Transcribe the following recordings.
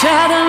shadow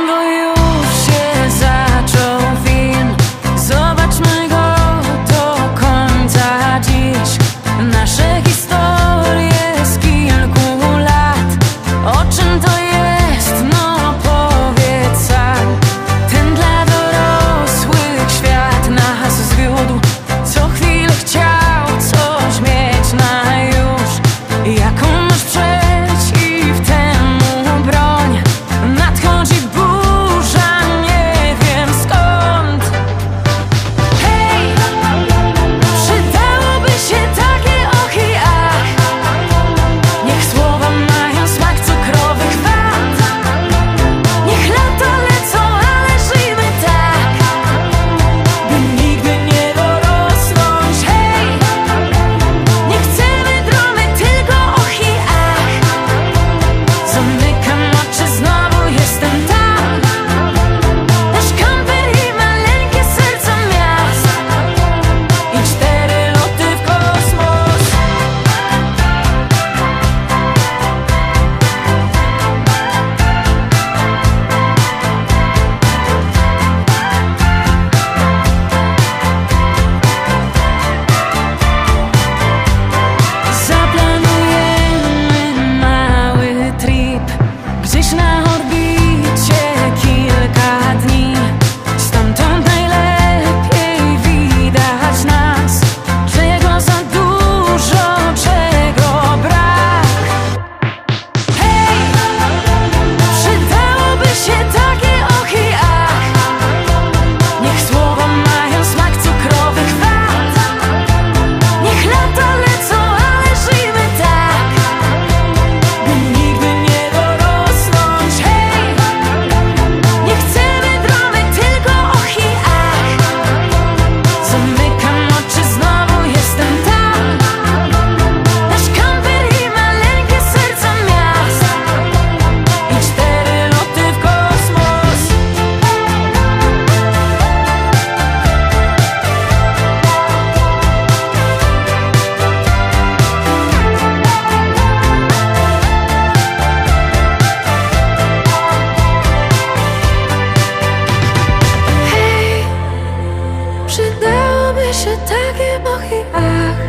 się takie mochi ach.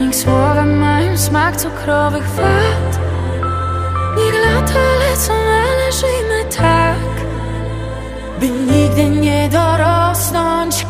Niech słowa mają smak cukrowych wad. Niech lata lecą, ale żyjmy tak By nigdy nie dorosnąć.